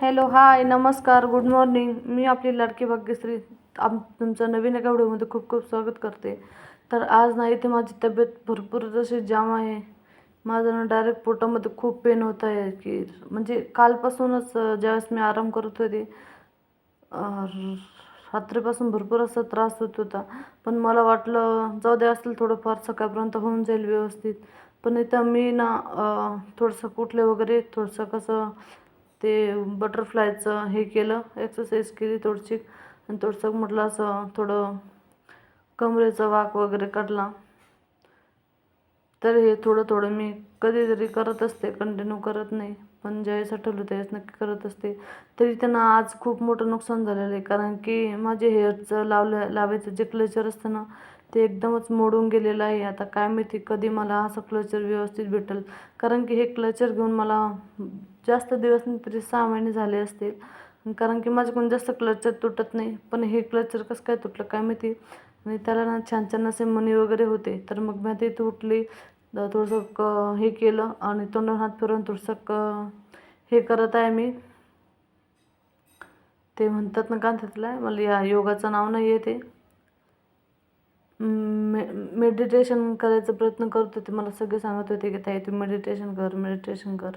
Hello hi नमस्कार good morning. मी आपली लाडकी भाग्यश्री आम तुमचं नवीन एका व्हिडिओमध्ये खूप खूप स्वागत करते. तर आज ना इथे माझी तब्येत भरपूर जशी जाम आहे. माझं ना डायरेक्ट पोटामध्ये खूप पेन होत आहे की म्हणजे कालपासूनच ज्यावेळेस मी आराम करत होते रात्रीपासून भरपूर असा त्रास होत होता. पण मला वाटलं जाऊ दे असेल थोडंफार सकाळपर्यंत होऊन जाईल व्यवस्थित. पण इथं मी ना थोडंसं कुठले वगैरे थोडंसं कसं ते बटरफ्लायचं हे केलं एक्सरसाइज केली थोडीशी. आणि थोडंसं म्हटलं असं थोडं कमरेचा वाक वगैरे काढला. तर हे थोडं थोडं मी कधीतरी करत असते कंटिन्यू करत नाही. पण ज्यावेळेस आठवलं त्यावेळेस नक्की करत असते. तरी त्यांना आज खूप मोठं नुकसान झालेलं आहे. कारण की माझे हेअरचं लावलं लावायचं जे क्लचर असतं ना ते एकदमच मोडून गेलेलं आहे. आता काय माहिती कधी मला असं क्लचर व्यवस्थित भेटेल. कारण की हे क्लचर घेऊन मला जास्त दिवस नाही तरी सहा महिने झाले असतील. कारण की माझ्याकडून जास्त क्लचर तुटत नाही. पण हे क्लचर कसं काय तुटलं काय माहिती? आणि त्याला ना छान छान असे मणी वगैरे होते. तर मग मी ते तुटली थोडंसं क हे केलं आणि तोंडावर हात फिरवून थोडंसं क हे करत आहे मी. ते म्हणतात ना का त्यातलं मला या योगाचं नाव नाही आहे ते. मे मेडिटेशन करायचा प्रयत्न करत होते. मला सगळे सांगत होते की ताई तू मेडिटेशन कर मेडिटेशन कर.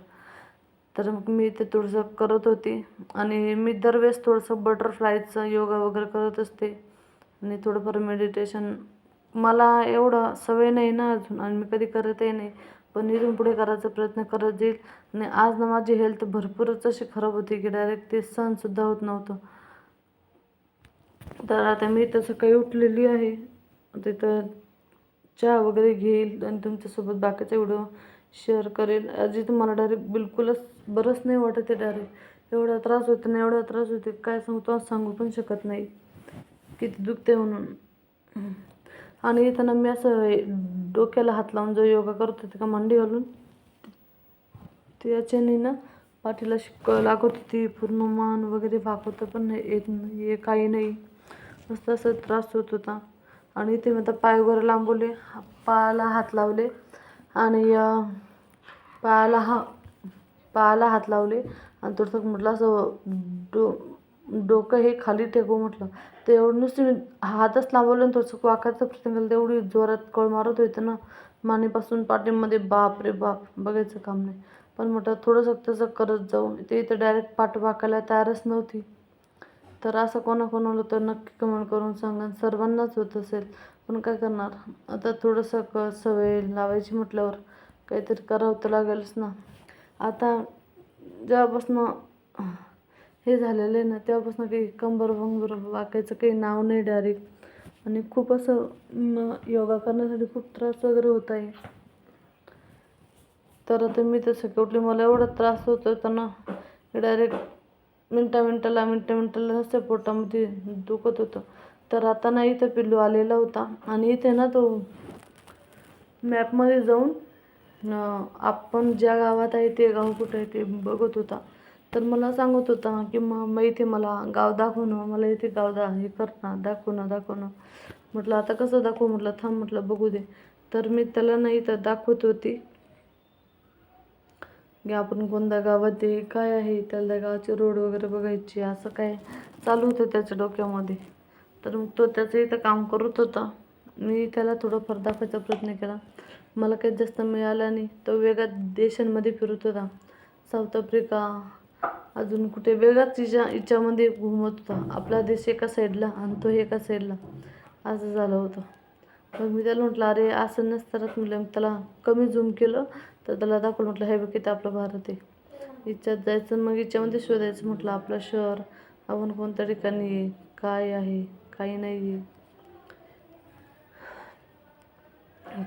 तर मग मी ते थोडंसं करत होती. आणि मी दरवेळेस थोडंसं बटरफ्लायचं योगा वगैरे करत असते. आणि थोडंफार मेडिटेशन मला एवढं सवय नाही ना अजून आणि मी कधी करतही नाही. पण इथून पुढे करायचा प्रयत्न करत जाईल. आणि आज ना माझी हेल्थ भरपूरच अशी खराब होती की डायरेक्ट ते सहनसुद्धा होत नव्हतं. तर आता मी तर सकाळी उठलेली आहे. तिथं चहा वगैरे घेईल आणि तुमच्यासोबत बाकीचा व्हिडिओ शेअर करेल. अजित मला डायरेक्ट बिलकुलच बरंच नाही वाटत आहे डायरेक्ट एवढा त्रास होतो ना एवढा त्रास होते काय सांगतो सांगू पण शकत नाही. किती दुखते म्हणून. आणि येताना मी असं डोक्याला हात लावून जो योगा करत होते का मांडी घालून त्याच्याने ना पाठीला शिक लागत होती. पूर्ण मान वगैरे वाकवतं पण नाही येत नाही हे काही नाही. मस्त असं त्रास होत होता. आणि इथे मी आता पाय वगैरे लांबवले हा- पायाला हात लावले. आणि पायाला हा पायाला हात लावले आणि थोडंसं म्हटलं असं डो डोकं हे खाली टेकू म्हटलं. ते एवढं नुसते मी हातच लावलं आणि थोडंसं वाकायचा प्रसंग तेवढी जोरात कळ मारत होते ना. मानेपासून पाठीमध्ये बाप रे बाप बघायचं काम नाही. पण म्हटलं थोडंसं तसं करत जाऊ ते इथं डायरेक्ट पाठ वाकायला तयारच नव्हती. तर असं कोणाकोणाला तर नक्की कमेंट करून सांगा. सर्वांनाच होत असेल. पण काय करणार? आता थोडंसं क सवय लावायची म्हटल्यावर काहीतरी करावं तर लागेलच ना. आता जेव्हापासनं हे झालेलं आहे ना तेव्हापासून काही कंबर वंबर वाकायचं काही नाव नाही डायरेक्ट आणि खूप असं योगा करण्यासाठी खूप त्रास वगैरे होत आहे. तर आता मी तसं उठले मला एवढा त्रास होत होता ना डायरेक्ट मिनटा मिनटाला मिनटा मिनटाला नसतं पोटामध्ये दुखत होतं. तर आता ना इथं पिल्लू आलेला होता आणि इथे ना तो मॅपमध्ये जाऊन आपण ज्या गावात आहे ते गाव कुठं आहे ते बघत होता. तर मला सांगत होता की मग मग इथे मला गाव दाखवणं मला इथे गाव दा हे कर ना दाखवणं म्हटलं आता कसं दाखवू? म्हटलं थांब म्हटलं बघू दे. तर मी त्याला नाही तर दाखवत होती. की आपण कोणत्या गावात आहे काय आहे त्याला त्या गावाचे रोड वगैरे बघायचे असं काय चालू होतं त्याच्या डोक्यामध्ये. तर मग तो त्याचं इथं काम करत होता. मी त्याला थोडंफार दाखवायचा प्रयत्न केला. मला काही जास्त मिळाला नाही. तो वेगळ्या देशांमध्ये फिरत होता. साऊथ आफ्रिका अजून कुठे वेगळाच इच्छा इच्छामध्ये घुमत होता. आपला देश एका साईडला आणि तो एका साईडला असं झालं होतं. मग मी त्याला म्हटलं अरे असं नसतानाच म्हटलं मग त्याला कमी झूम केलं. तर त्याला दाखवलं म्हटलं हे बघ किती आपलं भारत आहे. इच्छात जायचं मग इच्छामध्ये शोधायचं म्हटलं आपलं शहर आपण कोणत्या ठिकाणी आहे? काय आहे? काही नाही आहे.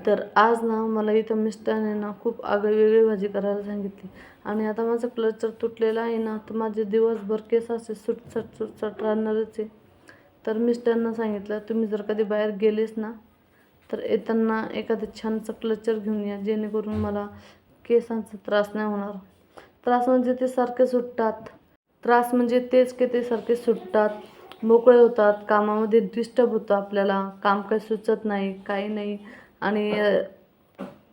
तर आज ना मला इथं मिस्टरने ना खूप आगळी वेगळी भाजी करायला सांगितली. आणि आता माझं क्लचर तुटलेलं आहे ना तर माझे दिवसभर केस असे सुटसट सुटसट राहणारच आहे. तर मिस्टरांना सांगितलं तुम्ही जर कधी बाहेर गेलेच ना तर येताना एखादं छानसं क्लचर घेऊन या जेणेकरून मला केसांचा त्रास नाही होणार. त्रास म्हणजे ते सारखे सुटतात. त्रास म्हणजे तेच की ते सारखे सुटतात मोकळे होतात कामामध्ये डिस्टर्ब होतं आपल्याला काम काही सुचत नाही काही नाही. आणि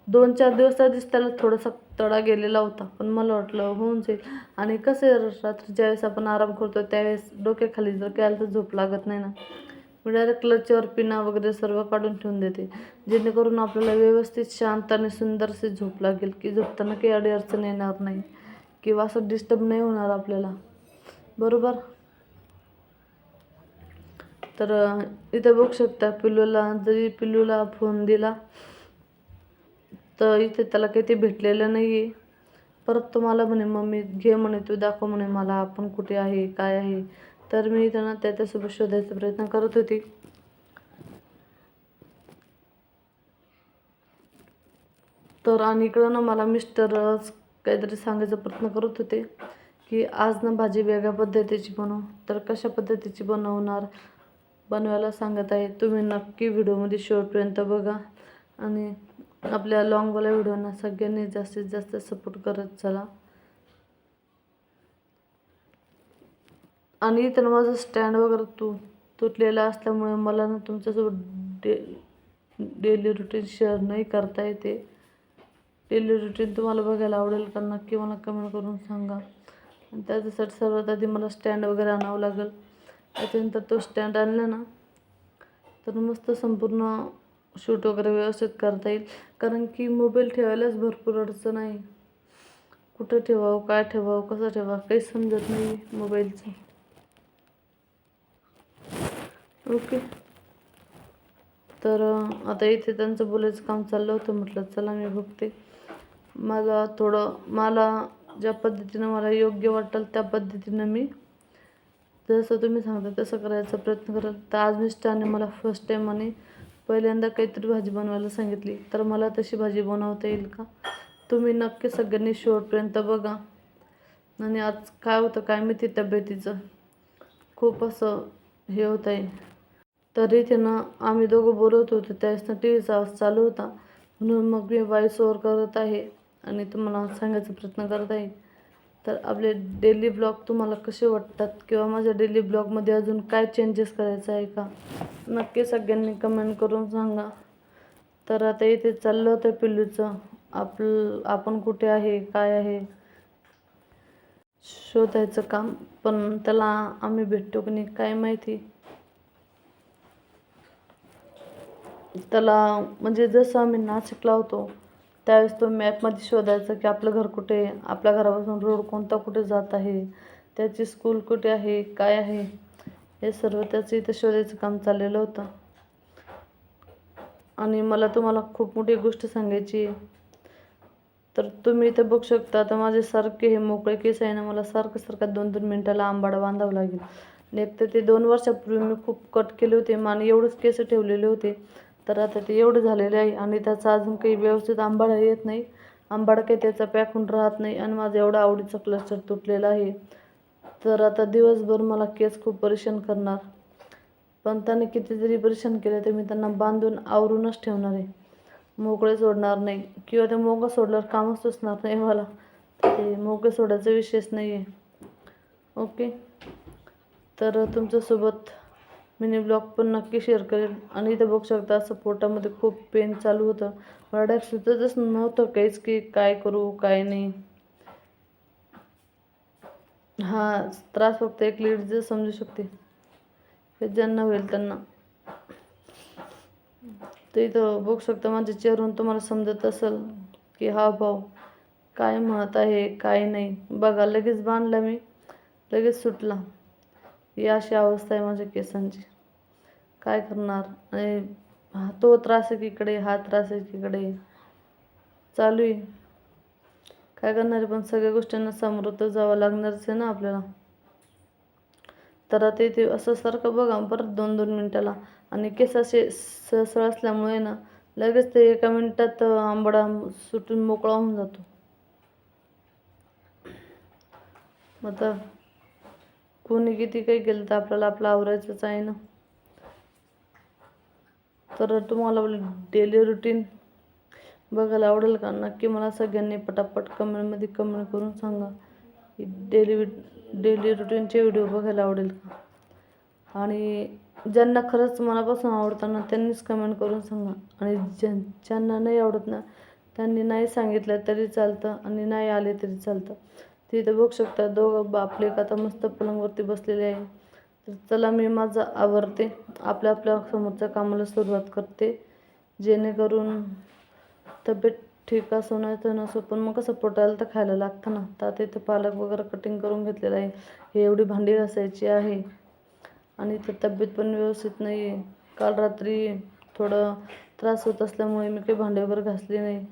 दोन चार दिवस आधीच त्याला थोडासा तडा गेलेला होता पण मला वाटलं होऊन जाईल. आणि कसं आहे रात्री ज्यावेळेस आपण आराम करतो त्यावेळेस डोक्याखाली जर केलं तर झोप लागत नाही ना. मी डायरेक्ट क्लचवर पिना वगैरे सर्व काढून ठेवून देते. जेणेकरून आपल्याला व्यवस्थित शांत आणि सुंदरशी झोप लागेल. की झोपताना काही अडीअडचण येणार नाही. किंवा असं डिस्टर्ब नाही होणार आपल्याला. बरोबर? तर इथं इथे बघू शकता पिल्लूला जरी पिल्लूला फोन दिला तर इथे त्याला काही ते भेटलेलं नाही आहे परत तुम्हाला म्हणे मम्मी घे म्हणे तू दाखव म्हणे मला आपण कुठे आहे काय आहे? तर मी त्यांना त्याच्यासोबत शोधायचा प्रयत्न करत होती. तर आणि इकडं ना मला मिस्टर काहीतरी सांगायचा प्रयत्न करत होते की आज ना भाजी वेगळ्या पद्धतीची बनव. तर कशा पद्धतीची बनवणार बनवायला सांगत आहे. तुम्ही नक्की व्हिडिओमध्ये शेवटपर्यंत बघा. आणि आपल्या लॉंगवाल्या व्हिडिओना सगळ्यांनी जास्तीत जास्त सपोर्ट करत चला. आणि तर माझं स्टँड वगैरे तू तुटलेला असल्यामुळे मला ना तुमच्यासोबत डे डेली रुटीन शेअर नाही करता येते. डेली रुटीन तुम्हाला बघायला आवडेल का नक्की मला कमेंट करून सांगा. आणि त्याच्यासाठी सर्वात आधी मला स्टँड वगैरे आणावं लागेल. त्याच्यानंतर तो स्टँड आणला ना तर मस्त संपूर्ण शूट वगैरे व्यवस्थित करता येईल. कारण की मोबाईल ठेवायलाच भरपूर अडचण आहे. कुठं ठेवावं काय ठेवावं कसं ठेवावं काही समजत नाही मोबाईलचं ओके. तर आता इथे त्यांचं बोलायचं काम चाललं होतं म्हटलं चला मी बघते. मला थोडं मला ज्या पद्धतीनं मला योग्य वाटेल त्या पद्धतीनं मी जसं तुम्ही सांगता तसं करायचा प्रयत्न करेल तर आज मिस्टरने मला फर्स्ट टाईम आणि पहिल्यांदा काहीतरी भाजी बनवायला सांगितली. तर मला तशी भाजी बनवता येईल का? तुम्ही नक्की सगळ्यांनी शेवटपर्यंत बघा. आणि आज काय होतं काय माहिती तब्येतीचं? खूप असं हे होत आहे तर इथे आम्ही दोघं बोलत होतो. त्यावेळेस टी व्हीचा आवाज चालू होता. म्हणून मग मी व्हॉइस ओव्हर करत आहे आणि तुम्हाला सांगायचा प्रयत्न करत आहे. तर आपले डेली ब्लॉग तुम्हाला कसे वाटतात? किंवा माझ्या डेली ब्लॉगमध्ये अजून काय चेंजेस करायचं आहे का? नक्की सगळ्यांनी कमेंट करून सांगा. तर आता इथे चाललं होतं पिल्लूचं. आपलं आपण कुठे आहे? काय आहे? शोधायचं काम. पण त्याला आम्ही भेटतो की नाही काय माहिती. त्याला म्हणजे जसं आम्ही नाशिकला होतो त्यावेळेस तो मॅपमध्ये शोधायचा की आपलं घर कुठे आपल्या घरापासून रोड कोणता कुठे जात आहे त्याची स्कूल कुठे आहे काय आहे हे सर्व त्याचं इथं शोधायचं काम चाललेलं होतं. आणि मला तुम्हाला खूप मोठी गोष्ट सांगायची आहे. तर तुम्ही इथं बघू शकता तर माझे सारखे हे मोकळे केस आहे ना मला सारखं सारखं दोन दोन मिनटाला आंबाडा बांधावं लागेल. एक तर ते दोन वर्षापूर्वी मी खूप कट केले होते मान एवढंच केस ठेवलेले होते. तर आता ते एवढं झालेले आहे आणि त्याचा अजून काही व्यवस्थित आंबाडा येत नाही. आंबाडा काही त्याचा पॅकून राहत नाही आणि माझा एवढा आवडीचा क्लस्टर तुटलेला आहे. तर आता दिवसभर मला केस खूप परेशान करणार. पण त्यांनी किती जरी परेशान केलं तर मी त्यांना बांधून आवरूनच ठेवणार आहे. मोकळे सोडणार नाही. किंवा ते मोकळं सोडल्यावर कामच सुचणार नाही मला. ते मोकळे सोडायचा विषयच नाही आहे ओके. तर तुमच्यासोबत मिनी ब्लॉग पण नक्की शेअर करेल आणि इथं बघू शकता असं पोटामध्ये खूप पेन चालू होतं. मला डायरेक्ट सुचतच नव्हतं काहीच की काय करू काय नाही. हा त्रास फक्त एक लेडीज समजू शकते. हे ज्यांना होईल त्यांना. ते इथं बघू शकता माझ्या चेहरून तुम्हाला समजत असेल की हा भाऊ काय म्हणत आहे काय नाही. बघा लगेच बांधला मी. लगेच सुटला. ही अशी अवस्था आहे माझ्या केसांची. काय करणार? आणि हा तो त्रास आहे इकडे हा त्रास आहे इकडे. चालू आहे. काय करणार आहे? पण सगळ्या गोष्टींना समृद्ध जावं लागणारच आहे ना आपल्याला. तर आता ते असं सारखं बघा परत दोन दोन मिनटाला. आणि केस असे सहसळ असल्यामुळे ना लगेच ते एका मिनटात आंबडा सुटून मोकळा होऊन जातो. आता कोणी किती काही केलं तर आपल्याला आपलं आवरायचंच आहे ना. तर तुम्हाला डेली रुटीन बघायला आवडेल का? नक्की मला सगळ्यांनी पटापट कमेंटमध्ये कमेंट करून सांगा. डेली डेली रुटीनचे व्हिडिओ बघायला आवडेल का? आणि ज्यांना खरंच मनापासून आवडताना त्यांनीच कमेंट करून सांगा. आणि ज्यां ज्यांना नाही आवडत ना त्यांनी नाही सांगितलं तरी चालतं आणि नाही आले तरी चालतं. तिथं बघू शकता दोघं आपले आता मस्त पलंगवरती बसलेले आहे. तर चला मी माझं आवरते. आपल्या आपल्या समोरच्या कामाला सुरुवात करते. जेणेकरून तब्येत ठीक असो नाही तर नसो पण मग कसं पोटाला तर खायला लागतं ना. तर आता इथं पालक वगैरे कटिंग करून घेतलेलं आहे. हे एवढी भांडी घासायची आहे. आणि इथं तब्येत पण व्यवस्थित नाही आहे काल रात्री थोडं त्रास होत असल्यामुळे मी काही भांडे वगैरे घासली नाही.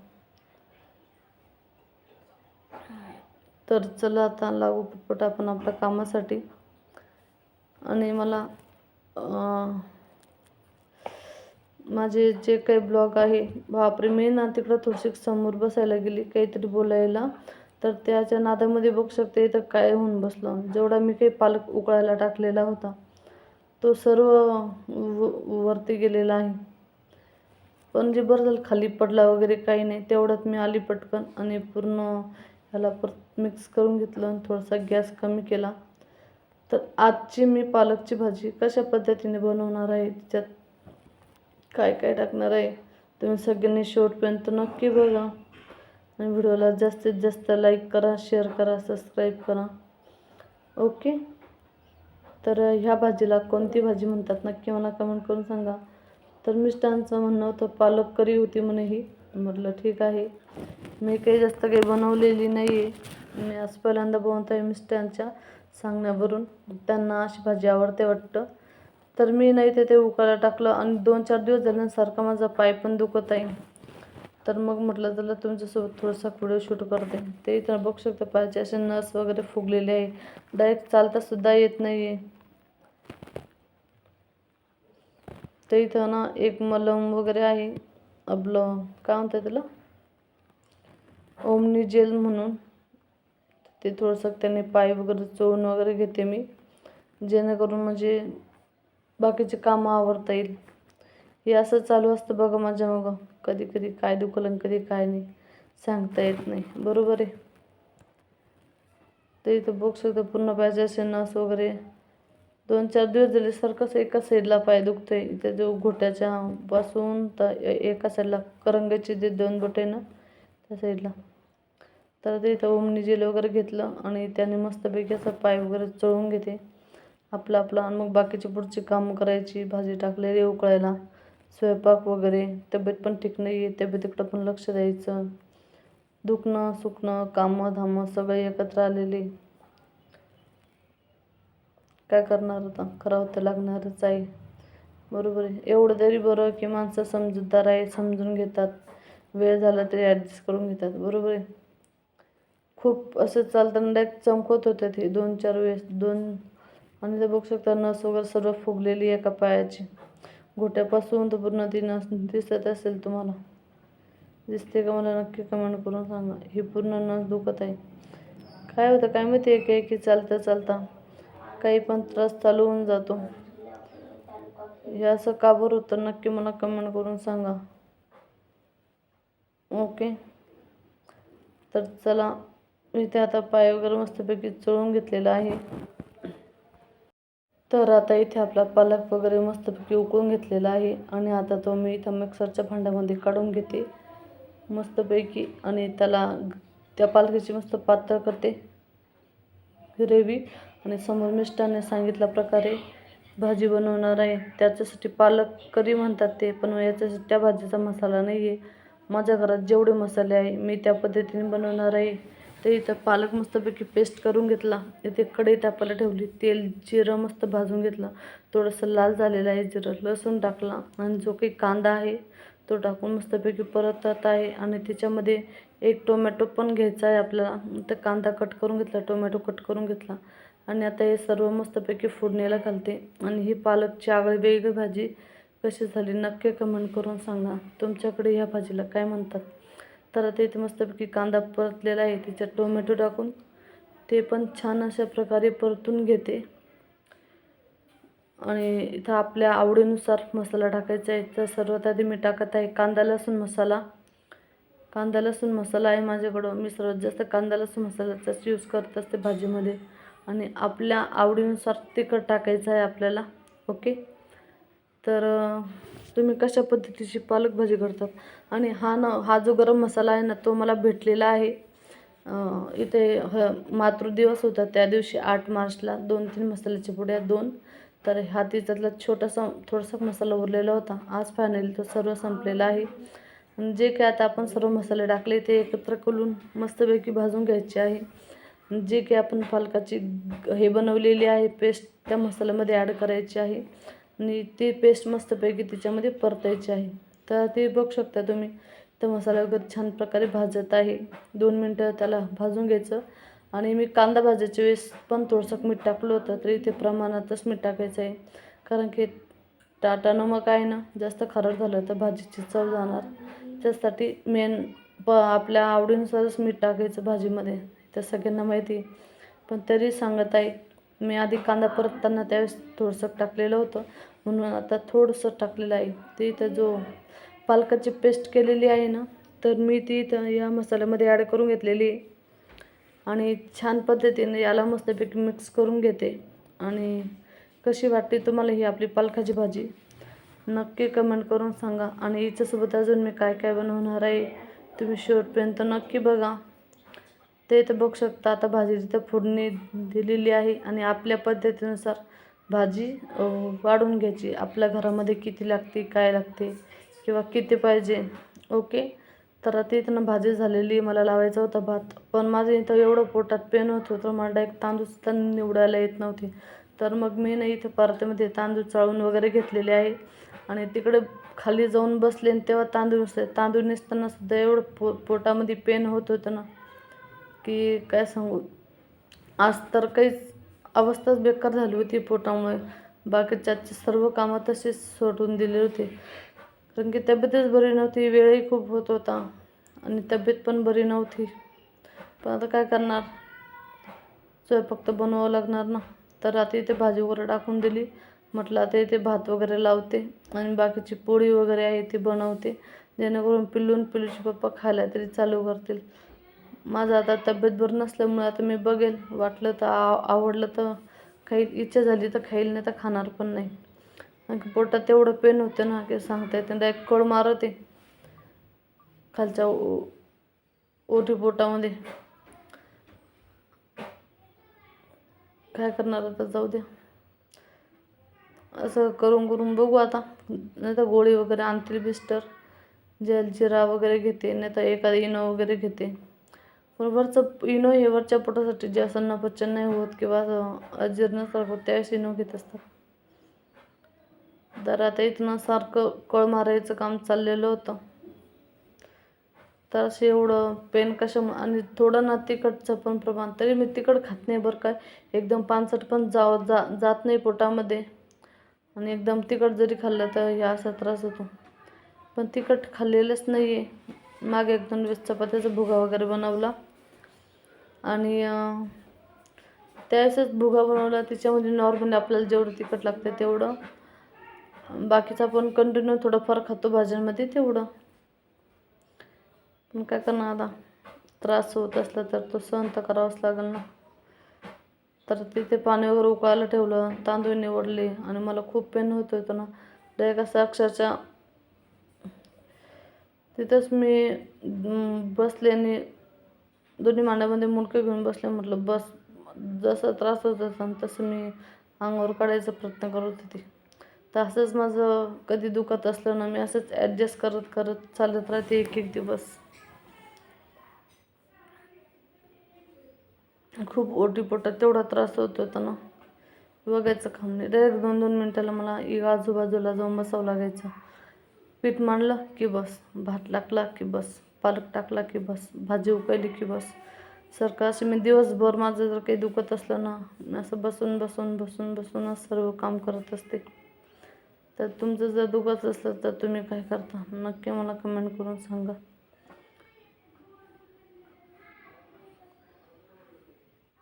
तर चला आता लागू पटपट आपण आपल्या कामासाठी. आणि मला माझे जे काही ब्लॉग आहे बापरे मी ना तिकडं थोडीशी समोर बसायला गेली काहीतरी बोलायला. तर त्याच्या नादामध्ये बघू शकते तर काय होऊन बसलं. जेवढा मी काही पालक उकळायला टाकलेला होता तो सर्व व- वरती गेलेला आहे. पण जे बरं झालं खाली पडला वगैरे काही नाही तेवढ्यात मी आली पटकन आणि पूर्ण ह्याला परत मिक्स करून घेतलं आणि थोडासा गॅस कमी केला. तर आजची मी पालकची भाजी कशा पद्धतीने बनवणार आहे त्याच्यात काय काय टाकणार आहे तुम्ही सगळ्यांनी शेवटपर्यंत नक्की बघा. आणि व्हिडिओला जास्तीत जास्त लाईक करा शेअर करा सबस्क्राईब करा. ओके तर ह्या भाजीला कोणती भाजी म्हणतात नक्की मला कमेंट करून सांगा. तर मिस्टरांचं म्हणणं होतं पालक करी होती म्हणे ही. म्हटलं ठीक आहे. मी काही जास्त काही बनवलेली नाही आहे मी आज पहिल्यांदा बनवत आहे मिस्टरांच्या सांगण्यावरून. त्यांना अशी भाजी आवडते वाटतं. तर मी नाही ते ते उकायला टाकलं आणि दोन चार दिवस झाल्यासारखा माझा पाय पण दुखत आहे. तर मग म्हटलं त्याला तुमच्यासोबत थोडासा व्हिडिओ शूट करते. ते इथं बघू शकता पायाचे असे नस वगैरे फुगलेले आहे. डायरेक्ट चालता सुद्धा येत नाही आहे ते इथं ना एक मलम वगैरे आहे. आपलं काय म्हणतात त्याला? ओमनी जेल म्हणून. ते थोडंसं त्याने पाय वगैरे चोळून वगैरे घेते मी. जेणेकरून म्हणजे बाकीचे कामं आवरता येईल. हे असं चालू असतं बघा माझ्या मग. कधी कधी काय दुखलं आणि कधी काय नाही. सांगता येत नाही. बरोबर आहे. ते इथं बघू शकतो पूर्ण पाहिजे असेल नस वगैरे. दोन चार दिवस झाले सारखंच एका साईडला पाय दुखतोय. इथे जो घोट्याच्या पासून तर ए- एका साईडला करंगाचे जे दोन बोटे ना त्या साईडला तर ते इथं ओमनी जेल वगैरे घेतलं आणि त्याने मस्तपैकी असं पाय वगैरे चळून घेते आपलं आपलं आणि मग बाकीची पुढची कामं करायची भाजी टाकलेली उकळायला स्वयंपाक वगैरे तब्येत पण ठीक नाही आहे तब्येतीकडं पण लक्ष द्यायचं. दुखणं सुखणं कामं धामं सगळे एकत्र आलेले. काय करणार आता? करावं तर लागणारच आहे. बरोबर आहे. एवढं तरी बरं की माणसं समजूतदार आहे समजून घेतात. वेळ झाला तरी ॲडजस्ट करून घेतात. बरोबर आहे. खूप असं चालताना डायरेक्ट चमकत होतं ते. दोन चार वेळेस दोन. आणि ते बघू शकता नस वगैरे सर्व फुगलेली एका पायाची. घोट्यापासून तर पूर्ण ती नस दिसत असेल तुम्हाला. दिसते का मला नक्की कमेंट करून सांगा. ही पूर्ण नस दुखत आहे. काय होतं काय माहिती आहे की चालता चालता काही पण त्रास चालू होऊन जातो. हे असं का बरं होतं? नक्की मला कमेंट करून सांगा. ओके तर चला इथे आता पाय वगैरे मस्तपैकी चळून घेतलेला आहे. तर आता इथे आपला पालक वगैरे मस्तपैकी उकळून घेतलेला आहे आणि आता तो मी इथं मिक्सरच्या भांड्यामध्ये काढून घेते. मस्तपैकी आणि त्याला त्या पालकाची मस्त पातळ करते. ग्रेव्ही आणि समोर मिष्टाने सांगितल्या प्रकारे भाजी बनवणार आहे. त्याच्यासाठी पालक करी म्हणतात ते पण याच्यासाठी त्या भाजीचा मसाला नाही आहे माझ्या घरात जेवढे मसाले आहे मी त्या पद्धतीने बनवणार आहे. ते इथं पालक मस्तपैकी पेस्ट करून घेतला. इथे कढई तापायला ठेवली. तेल जिरं मस्त भाजून घेतलं. थोडंसं लाल झालेलं आहे. जिरं लसूण टाकला. आणि जो काही कांदा आहे तो टाकून मस्तपैकी परतत आहे. आणि त्याच्यामध्ये एक टोमॅटो पण घ्यायचा आहे आपल्याला. तर कांदा कट करून घेतला. टोमॅटो कट करून घेतला. आणि आता हे सर्व मस्तपैकी फोडणीला घालते. आणि ही पालकची आगळी वेगळी भाजी कशी झाली नक्की कमेंट करून सांगा. तुमच्याकडे ह्या भाजीला काय म्हणतात? तर आता इथे मस्तपैकी कांदा परतलेला आहे त्याच्यात टोमॅटो टाकून. ते पण छान अशा प्रकारे परतून घेते. आणि इथं आपल्या आवडीनुसार मसाला टाकायचा आहे. तर सर्वात आधी मी टाकत आहे कांदा लसूण मसाला. कांदा लसूण मसाला आहे माझ्याकडं. मी सर्वात जास्त कांदा लसूण मसाल्याचाच यूज करत असते भाजीमध्ये. आणि आपल्या आवडीनुसार तिखट टाकायचं आहे आपल्याला. ओके? तर तुम्ही कशा पद्धतीची पालक भाजी करतात? आणि हा ना हा जो गरम मसाला आहे ना तो मला भेटलेला आहे. इथे ह मातृदिवस होता त्या दिवशी आठ मार्चला. दोन तीन मसाल्याच्या पुड्या दोन. तर हा तिच्यातला छोटासा थोडासा मसाला उरलेला होता. आज फायनली तो सर्व संपलेला आहे. जे काय आता आपण सर्व मसाले टाकले ते एकत्र करून मस्तपैकी भाजून घ्यायचे आहे. जे काही आपण पालकाची हे बनवलेली आहे पेस्ट त्या मसाल्यामध्ये ॲड करायची आहे. आणि ती पेस्ट मस्तपैकी तिच्यामध्ये परतायची आहे. तर ते बघू शकता तुम्ही. तर मसाला वगैरे छान प्रकारे भाजत आहे. दोन मिनटं त्याला भाजून घ्यायचं. आणि मी कांदा भाजायच्या वेळेस पण थोडंसं मीठ टाकलं होतं तरी ते प्रमाणातच मीठ टाकायचं आहे. कारण की टाटा नमक आहे ना जास्त खराब झालं तर भाजीची चव जाणार. त्यासाठी मेन प आपल्या आवडीनुसारच मीठ टाकायचं भाजीमध्ये. तर सगळ्यांना माहिती पण तरी सांगत आहे मी आधी कांदा परतताना त्यावेळेस थोडंसं टाकलेलं होतं. म्हणून आता थोडंसं टाकलेलं आहे. ते इथं जो पालकाची पेस्ट केलेली आहे ना तर मी ती इथं या मसाल्यामध्ये ॲड करून घेतलेली आहे. आणि छान पद्धतीने याला मस्तपैकी मिक्स करून घेते. आणि कशी वाटते तुम्हाला ही आपली पालकाची भाजी? नक्की कमेंट करून सांगा. आणि हिच्यासोबत अजून मी काय काय बनवणार आहे तुम्ही शेवटपर्यंत नक्की बघा. ते इथं बघू शकता. आता भाजी तिथं फोडणी दिलेली आहे आणि आपल्या पद्धतीनुसार भाजी वाढून घ्यायची. आपल्या घरामध्ये किती लागते काय लागते किंवा किती पाहिजे. ओके? तर आता इथं भाजी झालेली मला लावायचा होता भात. पण माझं इथं एवढं पोटात पेन होत होतं. मला डायरेक्ट तांदूळ तर निवडायला येत नव्हते. तर मग मी ना इथं परत्यामध्ये तांदूळ चाळून वगैरे घेतलेले आहे. आणि तिकडे खाली जाऊन बसले आणि तेव्हा तांदूळ तांदूळ नसताना सुद्धा एवढं पो पोटामध्ये पेन होत होतं ना. की काय सांगू? आज तर काहीच अवस्थाच बेकार झाली होती पोटामुळे. बाकीच्या सर्व कामं तसेच सोडून दिले होते. कारण की तब्येतच बरी नव्हती वेळही खूप होत होता आणि तब्येत पण बरी नव्हती. पण आता काय करणार? स्वयंपाक तर बनवावं लागणार ना. तर आता इथे भाजी वगैरे टाकून दिली. म्हटलं आता इथे भात वगैरे लावते आणि बाकीची पोळी वगैरे आहे ती बनवते. जेणेकरून पिल्लून पिल्लूचे पप्पा खायला तरी चालू करतील. माझं आता तब्येत बरं नसल्यामुळे आता मी बघेल वाटलं तर आव आवडलं तर खाईल. इच्छा झाली तर खाईल नाही तर खाणार पण नाही. कारण पोटात तेवढं पेन होतं ना की सांगता येते डायरेक्ट कळ मारते. खालच्या ओ- ओटी पोटामध्ये. काय करणार आता? जाऊ द्या. असं करून करून बघू आता. नाही तर गोळी वगैरे आणतील बिस्टर जलजिरा वगैरे घेते. नाही तर एखादं इनो वगैरे घेते. पण वरचं इनो हे वरच्या पोटासाठी जे असं पचन नाही होत किंवा अजीर्णसारखं होत त्यावेळेस इनो घेत असतात. तर आता इथनं सारखं कळ मारायचं काम चाललेलं होतं. तर असं एवढं पेन कशा आणि थोडं ना तिखटचं पण प्रमाण तरी मी तिखट खात नाही बरं काय एकदम पानसट पण जावं जा जात नाही पोटामध्ये. आणि एकदम तिखट जरी खाल्लं तर ह्या असा त्रास होतो. पण तिखट खाल्लेलंच नाही आहे मागे एक दोन वेळेस चपात्याचा भुगा वगैरे बनवला. आणि त्यावेळेसच भुगा बनवला. त्याच्यामध्ये नॉर्मली आपल्याला जेवढं तिखट लागतं तेवढं. बाकीचा पण कंटिन्यू थोडंफार खातो भाज्यांमध्ये तेवढं. पण काय करणार आता? त्रास होत असला तर तो सहन तर करावाच लागेल ना. तर तिथे पाणी वगैरे उकळायला ठेवलं तांदूळ निवडले आणि मला खूप पेन होत होतं ना. डायरेक्ट असं अक्षरशः तिथंच मी बसल्याने दोन्ही मांड्यामध्ये मुंडकं घेऊन बसले. म्हटलं बस जसा त्रास होत होता तसं मी अंगावर काढायचा प्रयत्न करत होते. तर असंच माझं कधी दुखत असलं ना मी असंच ॲडजस्ट करत करत चालत राहते एक एक दिवस. खूप ओटी पोटात तेवढा त्रास होत होता ना. बघायचं काम नाही. डायरेक्ट दोन दोन मिनटाला मला एक आजूबाजूला जाऊन बसावं लागायचं. पीठ मांडलं की बस भात टाकला की बस पालक टाकला की बस भाजी उकळली की बस. सारखं असे मी दिवसभर माझं जर काही दुखत असलं ना मी असं बसून बसून बसून बसूनच सर्व काम करत असते. तर तुमचं जर दुखत असलं तर तुम्ही काय करता? नक्की मला कमेंट करून सांगा.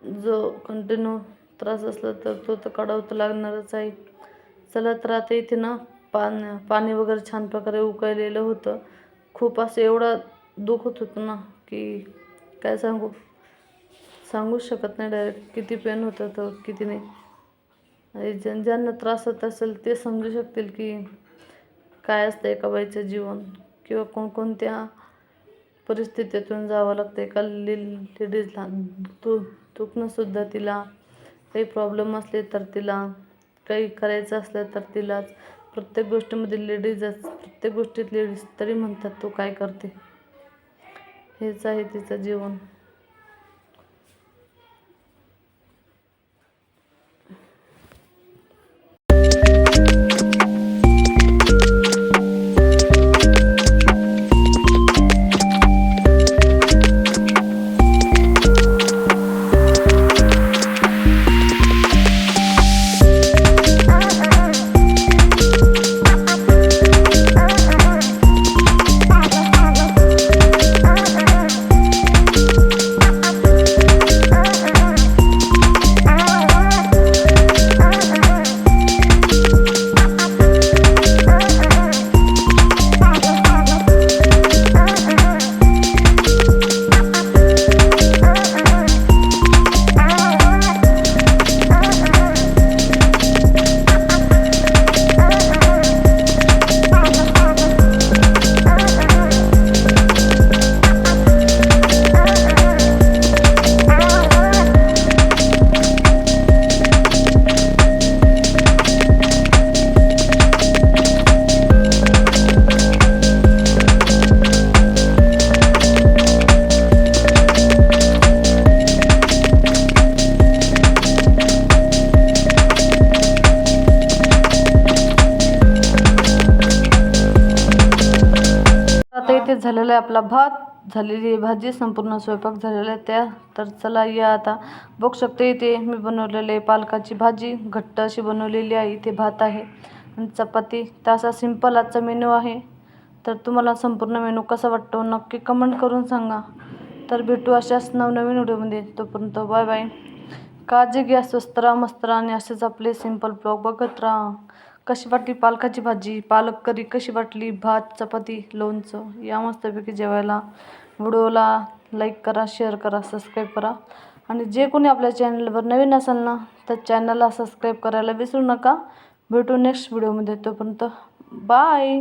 जो कंटिन्यू त्रास असला तर तो तर काढावं तर लागणारच आहे. चला तर आता इथे ना पान पाणी वगैरे छान प्रकारे उकळलेलं होतं. खूप असं एवढं दुखत होतं ना की काय सांगू? सांगूच शकत नाही डायरेक्ट किती पेन होतं तर किती नाही. ज्यां ज्यांना त्रास होत असेल ते समजू शकतील की काय असतं एका बाईचं जीवन. किंवा कोणकोणत्या परिस्थितीतून जावं लागतं एका ले लेडीजला तू दुखणंसुद्धा तिला काही प्रॉब्लेम असले तर तिला काही करायचं असलं तर तिलाच. प्रत्येक गोष्टीमध्ये लेडीजच प्रत्येक गोष्टीत लेडीज तरी म्हणतात तू काय करते? हेच आहे तिचं जीवन. आपला भात झालेली आहे भाजी संपूर्ण स्वयंपाक झालेला आहे त्या. तर चला या आता. बघू शकते इथे मी बनवलेले पालकाची भाजी घट्ट अशी बनवलेली आहे. इथे भात आहे आणि चपाती. तर असा सिंपल आजचा मेनू आहे. तर तुम्हाला संपूर्ण मेनू कसा वाटतो नक्की कमेंट करून सांगा. तर भेटू अशाच नवनवीन व्हिडिओमध्ये. तोपर्यंत बाय बाय काळजी घ्या स्वस्त राहा मस्त राहा आणि असेच आपले सिंपल ब्लॉग बघत राहा. कशी वाटली पालकाची भाजी? पालक करी कशी वाटली? भात चपाती लोणचं या मस्तपैकी जेवायला. व्हिडिओला लाईक करा शेअर करा सबस्क्राईब करा. आणि जे कोणी आपल्या चॅनलवर नवीन असेल ना तर चॅनलला सबस्क्राईब करायला विसरू नका. भेटू नेक्स्ट व्हिडिओमध्ये तोपर्यंत बाय